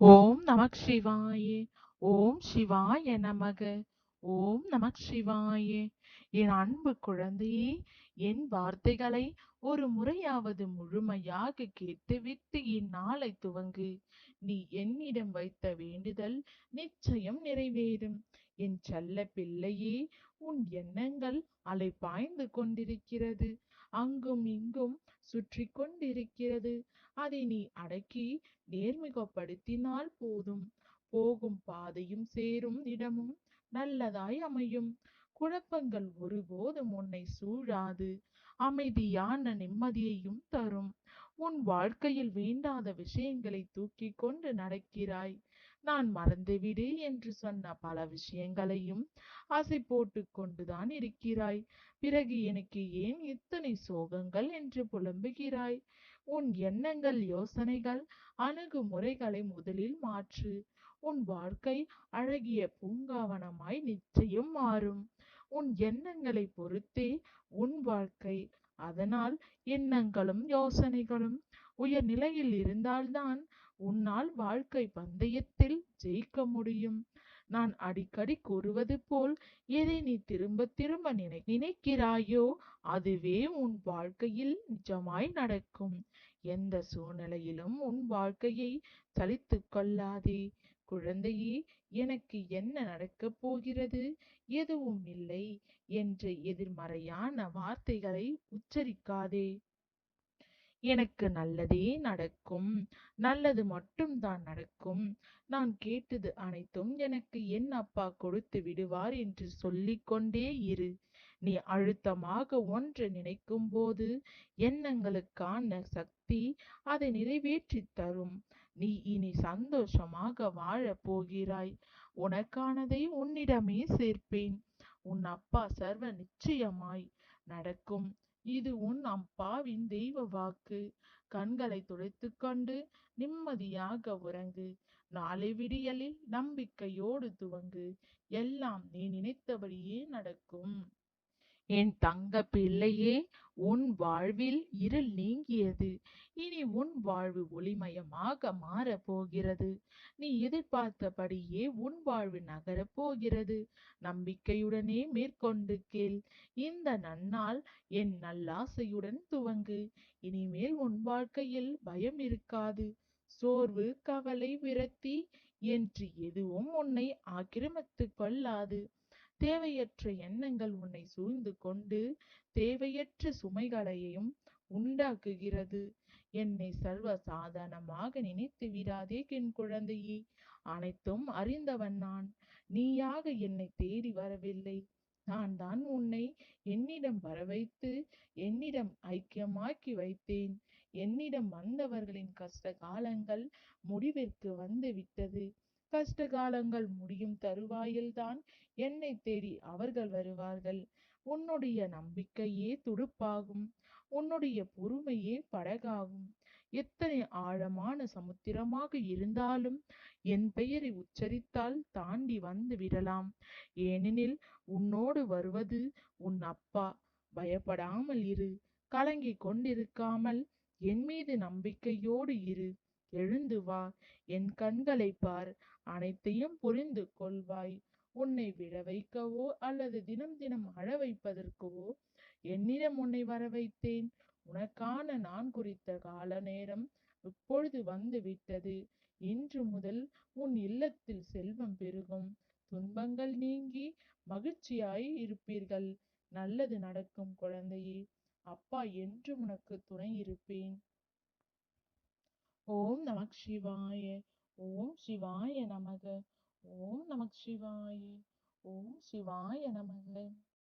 ஓம் நமக் சிவாயே ஓம் சிவாய நமக ஓம் நமக் சிவாயே என் அன்பு குழந்தையே என் வார்த்தைகளை ஒரு முறையாவது முழுமையாக கேட்டுவிட்டு இந்நாளை துவங்கு. நீ என்னிடம் வைத்த வேண்டுதல் நிச்சயம் நிறைவேறும். என் செல்ல பிள்ளையே உன் எண்ணங்கள் அலை பாய்ந்து கொண்டிருக்கிறது. அங்கும் இங்கும் சுற்றி கொண்டிருக்கிறது. அதை நீ அடக்கி நேர்முகப்படுத்தினால் போதும். போகும் பாதையும் சேரும் இடமும் நல்லதாய் அமையும். குழப்பங்கள் ஒருபோதும் உன்னை சூழாது. அமைதியான நிம்மதியையும் தரும். உன் வாழ்க்கையில் வேண்டாத விஷயங்களை தூக்கி கொண்டு நடக்கிறாய். நான் மறந்துவிடு என்று சொன்ன பல விஷயங்களையும் ஆசை போட்டு கொண்டுதான் இருக்கிறாய். பிறகு எனக்கு ஏன் இத்தனை சோகங்கள் என்று புலம்புகிறாய்? உன் எண்ணங்கள் யோசனைகள் அணுகுமுறைகளை முதலில் மாற்று. உன் வாழ்க்கை அழகிய பூங்காவனமாய் நிச்சயம் மாறும். உன் எண்ணங்களை பொறுத்தே உன் வாழ்க்கை. அதனால் எண்ணங்களும் யோசனைகளும் உயர் நிலையில் இருந்தால்தான் உன்னால் வாழ்க்கை பந்தயத்தில் ஜெயிக்க முடியும். நான் அடிக்கடி கூறுவது போல் எதை நீ திரும்ப திரும்ப நினை நினைக்கிறாயோ அதுவே உன் வாழ்க்கையில் நிஜமாய் நடக்கும். எந்த சூழ்நிலையிலும் உன் வாழ்க்கையை சலித்துக் கொள்ளாதே. குழந்தையே எனக்கு என்ன நடக்கப் போகிறது? எதுவும் இல்லை. என்ற எதிர்மறையான வார்த்தைகளை உச்சரிக்காதே. எனக்கு நல்லதே நடக்கும். நல்லது மட்டும்தான் நடக்கும். நான் கேட்டது அனைத்தும் எனக்கு என் அப்பா கொடுத்து விடுவார் என்று சொல்லிக் கொண்டே இரு. நீ அழுத்தமாக ஒன்று நினைக்கும் போது எண்ணங்களுக்கான சக்தி அதை நிறைவேற்றி தரும். நீ இனி சந்தோஷமாக வாழப் போகிறாய். உனக்கானதை உன்னிடமே சேர்ப்பேன். உன் அப்பா சர்வ நிச்சயமாய் நடக்கும். இது உன் அப்பாவின் தெய்வ வாக்கு. கண்களை துடைத்துக் கொண்டு நிம்மதியாக உறங்கு. நாளை விடியலில் நம்பிக்கையோடு துவங்கு. எல்லாம் நீ நினைத்தபடியே நடக்கும். என் தங்க பிள்ளையே உன் வாழ்வில் இருள் நீங்கியது. இனி உன் வாழ்வு ஒளிமயமாக மாற போகிறது. நீ எதிர்பார்த்தபடியே உன் வாழ்வு நகரப் போகிறது. நம்பிக்கையுடனே மேற்கொண்டு கேள். இந்த நன்னாள் என் நல்லாசையுடன் துவங்கு. இனிமேல் உன் வாழ்க்கையில் பயம் இருக்காது. சோர்வு கவலை விரக்தி என்று எதுவும் உன்னை ஆக்கிரமித்துக் கொள்ளாது. தேவையற்ற எண்ணங்கள் உன்னை சூழ்ந்து கொண்டு தேவையற்ற சுமைகளையும் உண்டாக்குகிறது. என்னை சர்வ சாதாரணமாக நினைத்து விடாதே என் குழந்தையே. அனைத்தும் அறிந்தவன் நான். நீயாக என்னை தேடி வரவில்லை. நான் தான் உன்னை என்னிடம் வரவைத்து என்னிடம் ஐக்கியமாக்கி வைத்தேன். என்னிடம் வந்தவர்களின் கஷ்ட காலங்கள் முடிவிற்கு வந்து விட்டது. கஷ்ட காலங்கள் முடியும் தருவாயில்தான். என்னை தேடி அவர்கள் வருவார்கள். உன்னுடைய நம்பிக்கையே துடுப்பாகும். உன்னுடைய பொறுமையே படகாகும். எத்தனை ஆழமான சமுத்திரமாக இருந்தாலும் என் பெயரை உச்சரித்தால் தாண்டி வந்து விடலாம். ஏனெனில் உன்னோடு வருவது உன் அப்பா. பயப்படாமல் இரு. கலங்கிக் கொண்டிருக்காமல் என் மீது நம்பிக்கையோடு இரு. எழுந்து வா என் கண்களை பார் அனைத்தையும் புரிந்து கொள்வாய். உன்னை விழ வைக்கவோ அல்லது தினம் தினம் அழ வைப்பதற்கோ என்னிடம் உன்னை வர வைத்தேன். உனக்கான நான் குறித்த கால நேரம் இப்பொழுது வந்து விட்டது. இன்று முதல் உன் இல்லத்தில் செல்வம் பெருகும். துன்பங்கள் நீங்கி மகிழ்ச்சியாய் இருப்பீர்கள். நல்லது நடக்கும் குழந்தையே. அப்பா என்று உனக்கு துணை இருப்பேன். ஓம் நமக் சிவாய ஓம் சிவாய நமக ஓம் நமக் சிவாய ஓம் சிவாய நமக.